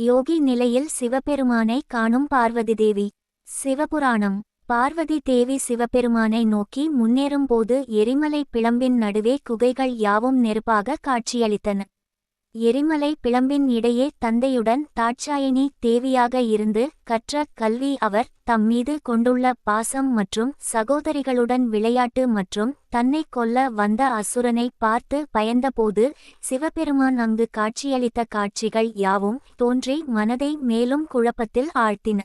யோகி நிலையில் சிவபெருமானை காணும் பார்வதி தேவி சிவபுராணம். பார்வதி தேவி சிவபெருமானை நோக்கி முன்னேறும்போது எரிமலை பிளம்பின் நடுவே குகைகள் யாவும் நெருப்பாக காட்சியளித்தன. எரிமலை பிளம்பின் இடையே தந்தையுடன் தாட்சாயணி தேவியாக இருந்து கற்ற கல்வி அவர் தம் மீது கொண்டுள்ள பாசம் மற்றும் சகோதரிகளுடன் விளையாட்டு மற்றும் தன்னை கொல்ல வந்த அசுரனை பார்த்து பயந்தபோது சிவபெருமான் அங்கு காட்சியளித்த காட்சிகள் யாவும் தோன்றி மனதை மேலும் குழப்பத்தில் ஆழ்த்தின.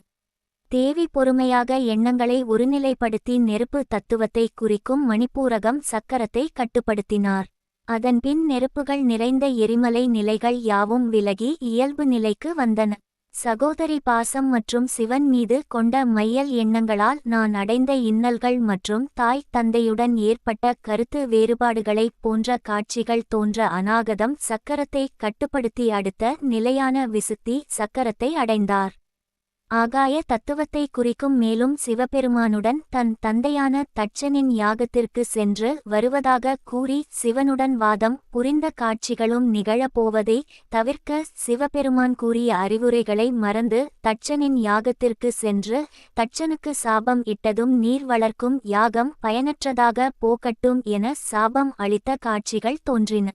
தேவி பொறுமையாக எண்ணங்களை ஒருநிலைப்படுத்தி நெருப்பு தத்துவத்தை குறிக்கும் மணிப்பூரகம் சக்கரத்தை கட்டுப்படுத்தினார். அதன்பின் நெருப்புகள் நிறைந்த எரிமலை நிலைகள் யாவும் விலகி இயல்பு நிலைக்கு வந்தன. சகோதரி பாசம் மற்றும் சிவன் மீது கொண்ட மையல் எண்ணங்களால் நான் அடைந்த இன்னல்கள் மற்றும் தாய் தந்தையுடன் ஏற்பட்ட கருத்து வேறுபாடுகளைப் போன்ற காட்சிகள் தோன்ற அநாகதம் சக்கரத்தை கட்டுப்படுத்தி அடுத்த நிலையான விசுத்தி சக்கரத்தை அடைந்தார். ஆகாய தத்துவத்தை குறிக்கும் மேலும் சிவபெருமானுடன் தன் தந்தையான தட்சனின் யாகத்திற்கு சென்று வருவதாக கூறி சிவனுடன் வாதம் புரிந்த காட்சிகளும் நிகழப்போவதை தவிர்க்க சிவபெருமான் கூறிய அறிவுரைகளை மறந்து தட்சனின் யாகத்திற்கு சென்று தட்சனுக்கு சாபம் இட்டதும் நீர் வளர்க்கும் யாகம் பயனற்றதாக போக்கட்டும் என சாபம் அளித்த காட்சிகள் தோன்றின.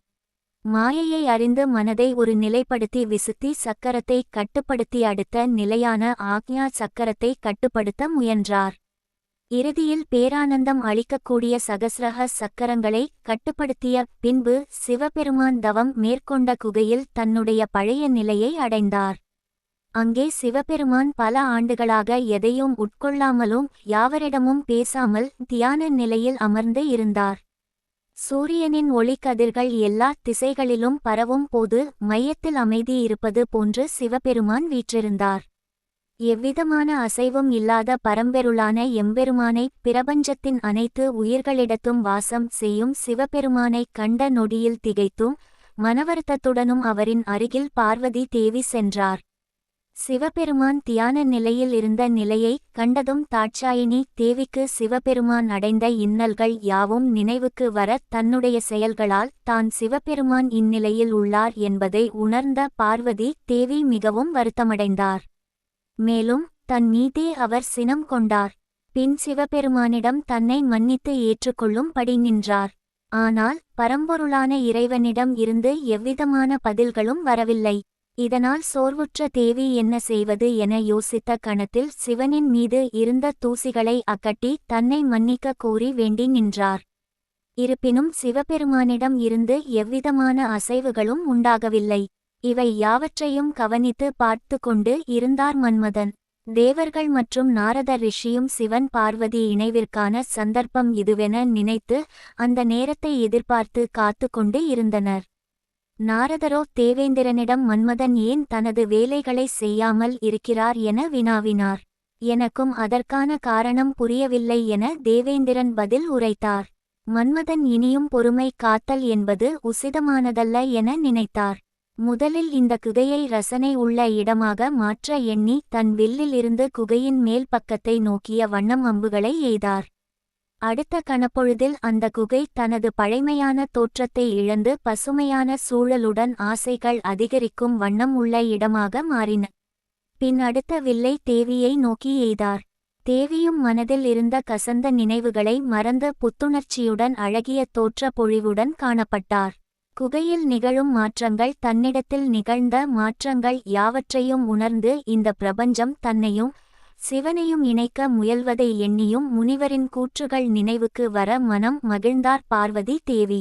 மாயையை அறிந்து மனதை ஒரு நிலைப்படுத்தி விசுத்தி சக்கரத்தை கட்டுப்படுத்தி அடுத்த நிலையான ஆக்ஞா சக்கரத்தை கட்டுப்படுத்த முயன்றார். இறுதியில் பேரானந்தம் அளிக்கக்கூடிய சகசிரக சக்கரங்களை கட்டுப்படுத்திய பின்பு சிவபெருமான் தவம் மேற்கொண்ட குகையில் தன்னுடைய பழைய நிலையை அடைந்தார். அங்கே சிவபெருமான் பல ஆண்டுகளாக எதையும் உட்கொள்ளாமலும் யாவரிடமும் பேசாமல் தியான நிலையில் அமர்ந்து இருந்தார். சூரியனின் ஒளிக்கதிர்கள் எல்லா திசைகளிலும் பரவும் போது மையத்தில் அமைதி இருப்பது போன்று சிவபெருமான் வீற்றிருந்தார். எவ்விதமான அசைவும் இல்லாத பரம்பெருளான எம்பெருமானை பிரபஞ்சத்தின் அனைத்து உயிர்களிடத்தும் வாசம் செய்யும் சிவபெருமானை கண்ட நொடியில் திகைத்தும் மனவருத்தத்துடனும் அவரின் அருகில் பார்வதி தேவி சென்றார். சிவபெருமான் தியான நிலையில் இருந்த நிலையை கண்டதும் தாட்சாயினி தேவிக்கு சிவபெருமான் அடைந்த இன்னல்கள் யாவும் நினைவுக்கு வர தன்னுடைய செயல்களால் தான் சிவபெருமான் இந்நிலையில் உள்ளார் என்பதை உணர்ந்த பார்வதி தேவி மிகவும் வருத்தமடைந்தார். மேலும் தன் மீதே அவர் சினம் கொண்டார். பின் சிவபெருமானிடம் தன்னை மன்னித்து ஏற்றுக்கொள்ளும்படி நின்றார். ஆனால் பரம்பொருளான இறைவனிடம் இருந்து எவ்விதமான பதில்களும் வரவில்லை. இதனால் சோர்வுற்ற தேவி என்ன செய்வது என யோசித்த கணத்தில் சிவனின் மீது இருந்த தூசிகளை அக்கட்டி தன்னை மன்னிக்க கூறி வேண்டி நின்றார். இருப்பினும் சிவபெருமானிடம் இருந்து எவ்விதமான அசைவுகளும் உண்டாகவில்லை. இவை யாவற்றையும் கவனித்து பார்த்து கொண்டு இருந்தார் மன்மதன். தேவர்கள் மற்றும் நாரத ரிஷியும் சிவன் பார்வதி இணைவிற்கான சந்தர்ப்பம் இதுவென நினைத்து அந்த நேரத்தை எதிர்பார்த்து காத்து கொண்டு இருந்தனர். நாரதரோ தேவேந்திரனிடம் மன்மதன் ஏன் தனது வேலைகளை செய்யாமல் இருக்கிறார் என வினாவினார். எனக்கும் அதற்கான காரணம் புரியவில்லை என தேவேந்திரன் பதில் உரைத்தார். மன்மதன் இனியும் பொறுமை காத்தல் என்பது உசிதமானதல்ல என நினைத்தார். முதலில் இந்த குகையை ரசனை உள்ள இடமாக மாற்ற எண்ணி தன் வில்லிலிருந்து குகையின் மேல் பக்கத்தை நோக்கிய வண்ணம் அம்புகளை எய்தார். அடுத்த கணப்பொழுதில் அந்த குகை தனது பழைமையான தோற்றத்தை இழந்து பசுமையான சூழலுடன் ஆசைகள் அதிகரிக்கும் வண்ணம் உள்ள இடமாக மாறின. பின் அடுத்த வில்லை தேவியை நோக்கி எய்தார். தேவியும் மனதில் இருந்த கசந்த நினைவுகளை மறந்து புத்துணர்ச்சியுடன் அழகிய தோற்ற பொழிவுடன் காணப்பட்டார். குகையில் நிகழும் மாற்றங்கள் தன்னிடத்தில் நிகழ்ந்த மாற்றங்கள் யாவற்றையும் உணர்ந்து இந்த பிரபஞ்சம் தன்னையும் சிவனையும் இணைக்க முயல்வதை எண்ணியும் முனிவரின் கூற்றுகள் நினைவுக்கு வர மனம் மகிழ்ந்தார் பார்வதி தேவி.